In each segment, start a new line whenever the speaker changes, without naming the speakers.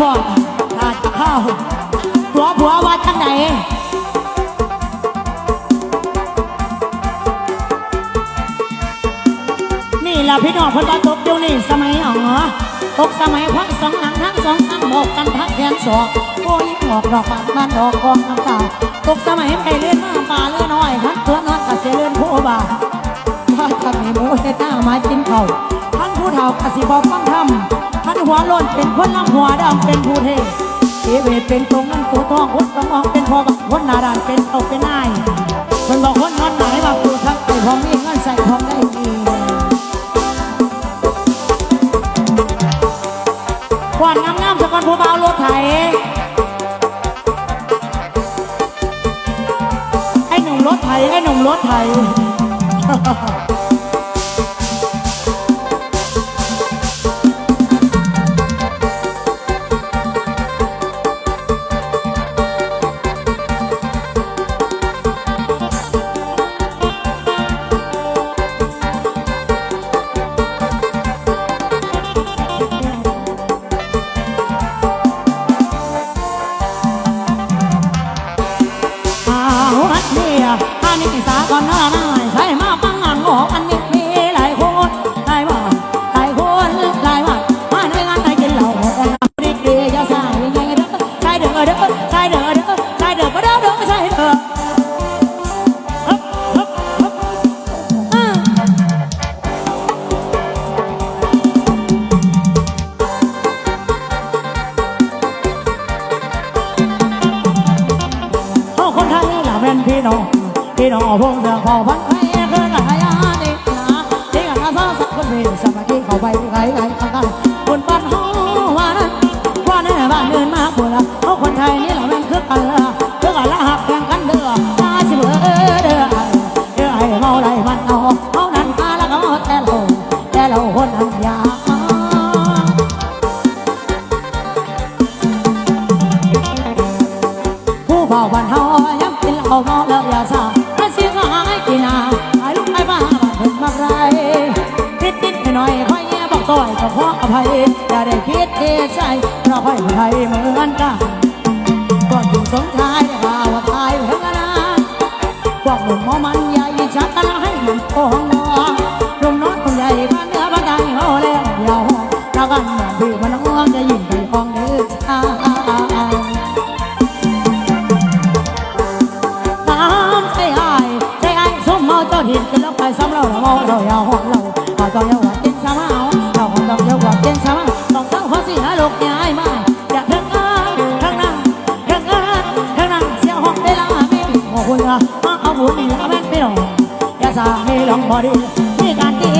พ่อถ้าจะเข้าผัวผัวว่าจังไหนนี่ล่ะพี่น้องเพิ่นว่าตกอยู่นี่สมัยอ๋อตกสมัยควักสองหลังทั้งสองทั้งบอกกันทักแขนศอกโอ้ยออกดอกบานบ้านดอกกองน้ำตาตกสมัยไปเล่นหมาป่าเลื่อน้อยทันตัวนอนกับเสเล่นผู้บ่าถ้าทำให้หมูเฮ็ดหน้ามากินเขาท่านผู้เฒ่ากสิบอกฟังทำ ท่านหัวล้นเป็นคนลำหัวดำเป็นผู้เทเอเวทเป็นตรงนั้นตัวทองคนสมองเป็นพอบักคนหนาดานเป็นเอาเป็นนายคนบอกคนนอนไหนมาปูทักไปพร้อมมีเงินใส่พอได้ดีก่อนงามๆสกอนผู้เบารถไถไอ้หนุ่มรถไถไอ้หนุ่มรถไถ นพี่น้องพี่น้องพงเสือขอพันไทยเกินหลายอันนี่นะที่กันอาสาสักคนเป็นสมัครเขาไปไกลไกลกันกันบนบ้านเฮาว่านั้นว่าในบ้านเดินมาปวดละเอาคนไทยนี่เราแม่งคือกันละคือกันละหักแข่งกันเด้อตาสิเบอเด้อ อยแย่บอยก็ขออภัยอย่าได้คิดเอใจเพราค่อยไทยเหมือนกันก็ถึงสงชายว่าว่าตายเพิ่งนะพวกหนุ่มมอมันใหญ่ชักกันให้มันโค้งนอลมน้อยคนใหญ่บ้านเนื้อบ้านใดเขาแล้วเดียวรักกันเหมือนพี่มันน้องจะยิ่งไปห้องเดือดน้ำใส่ไอ้ใส่ไอ้สมเมาเจ้าหินกันแล้วไปซ้ำเราเราเมาเราอย่าวหัวเราเราต้องยาว ลกยายมาอยากเทั้งานทั้งนั้นทั้งนั้นทั้งนั้นเสียห้องได้ละไม่มีหัวคุณละมาเอาบุญนี่ละแม่นพี่น้องอย่าสาให้ลองพอดีมีการดี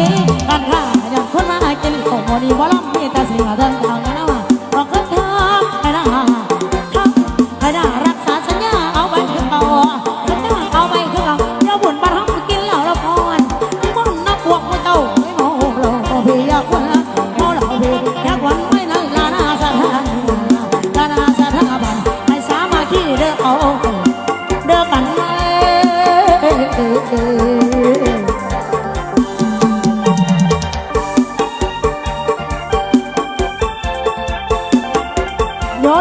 การค่าอย่างคนมากินของพอดีบ่ลำมีแต่สิ่งละเดินทางกันนะว่าบอกกันทางให้นะ โย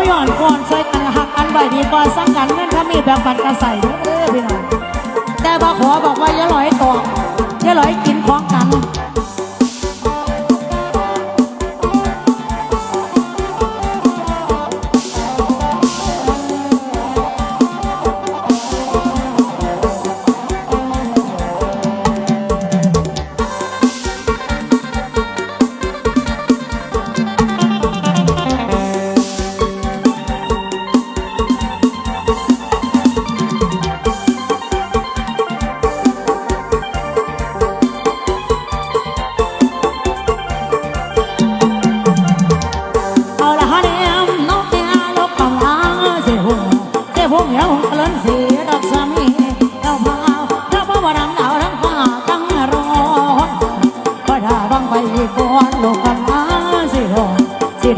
ย่อนก่อนใส่กันหักกันไว้ดีก่อนสังกันเงินถ้ามีแบบบัตรก็ใส่เด้อพี่น้องแต่บาขอบอกว่าอย่าลอยตอกอย่าลอยกินของกัน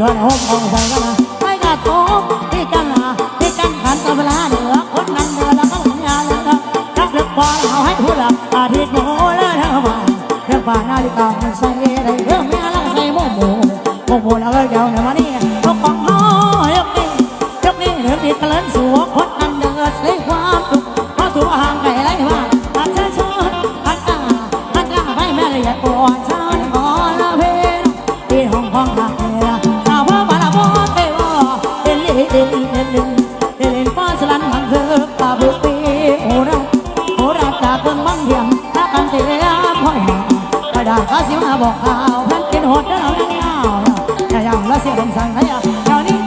เสียหัวห้องห้องใส่กันนะไปกระทบที่กันหาที่กันขันตัวเวลาเหนือคนนั้นเหนือแล้วก็หลงยาแล้วนะรักเลือกพอเอาให้ผู้หลับอาทิตย์โมแล้วทั้งวันเรื่องป่านาฬิกามันใส่ได้เรื่องแม่ลังใส่โมโมโมโมแล้วก็เดี๋ยวเนี่ยมานี่ ดาข้าสิมาบอกข่าวพันกินหดเด้อเราเงาถ้ายังละเสียงสั่งให้เอาเงานี้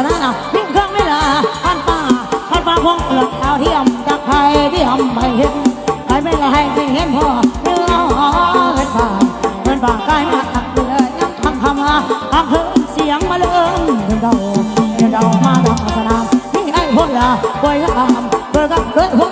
นทำเดือดร้อนนิ่งเครื่องไม่ละพันป่าพันป่าพงเปลือกดาวเทียมจากใครที่ทำไม่เห็นใครไม่ละให้ไม่เห็นพ่อเนื้อหอเห็นป่าเงินป่ากล้มาตักเรือยังทำทำมาทำเพิ่มเสียงมาเลิ่มเดินเดาเดินเดามาดอกสนามที่ไอ้พวกละป่วยละอามเบิกกับเบิกพว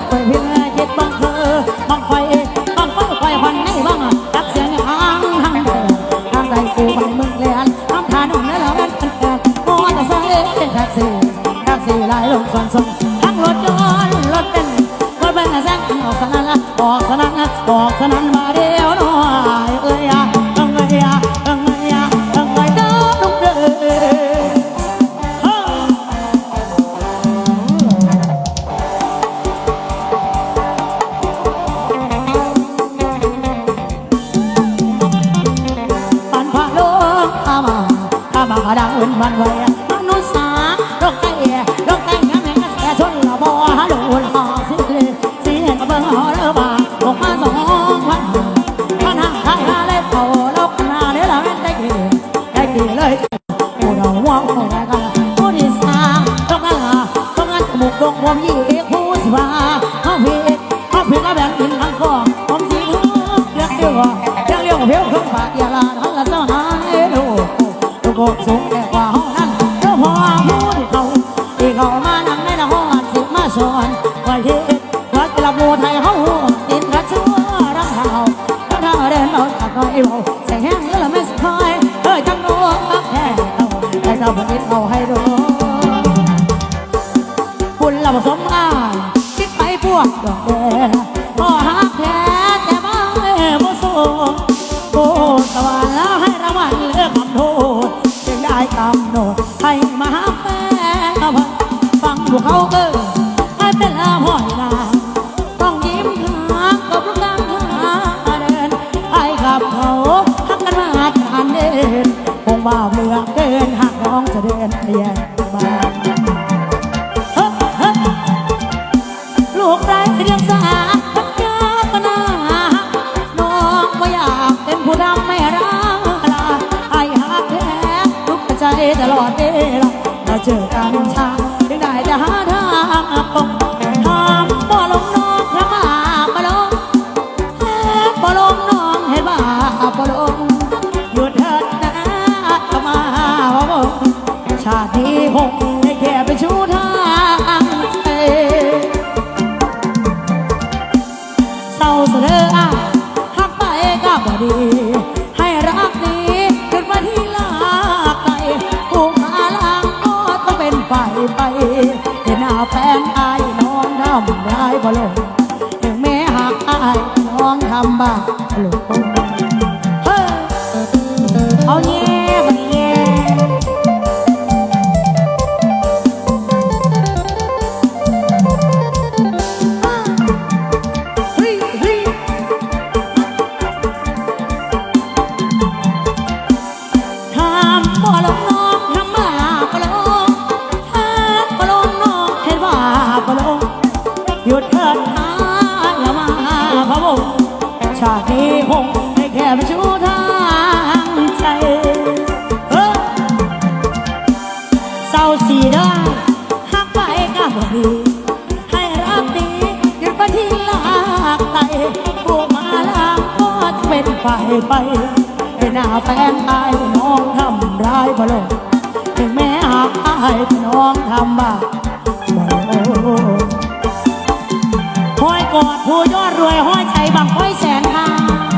ส่วนส่งทั้งรถยนต์รถเป็นรถเป็นแซงออกสนั่นละออกสนั่นละออกสนั่นมาเดียวหน่อยเอ้ยอะเอ้ยอะเอ้ยอะเอ้ยเด้อลุงเด้อปันพาลงอามาอามากระดังอุ่นมันไว้ ได้กี่เลยผู้ดอกม่วงของรายการผู้ที่สาต้องงานต้องงานจมูกดงวมยี่ผู้สิว่าเฮาผิดเฮาผิดแล้วแบ่งกินทั้งคอผมสิเลือกเดียวเลือกเดียวเพียวเครื่องปากย่าลาทั้งละเจ้านายดูดูโกสูงแต่กว่าห้องนั้นเจ้าพ่อผู้ที่เขาที่เขามานั่งในห้องสิมาสอนไว้ที่วัดกระบูไทยเฮา คงว่าเมืองเกินหากน้องจะเดินเรียนมาลูกไรเรียงสาพักยาตนาน้องไม่อยากเป็นผู้ดำไม่รักลาไอ้หักแท้ทุกใจตลอดเวลาเราเจอกันช้าถึงได้จะหาทางตร พี่หงได้แค่ไปชู ชาตินี้คงให้แค่ไปชูทางใจเฮ้เศร้าสีได้หักไปก็บ่ดีให้รักดีหยุดไปที่ลากไตกูมาลาก็จะเป็นฝ่ายไปเป็นหน้าแฟนตายน้องทำร้ายบ่ลงถึงแม้หากอายน้องทำบ้าบ่ลงห้อยกอดผู้ยอดรวยห้อยใจบังห้อยแสน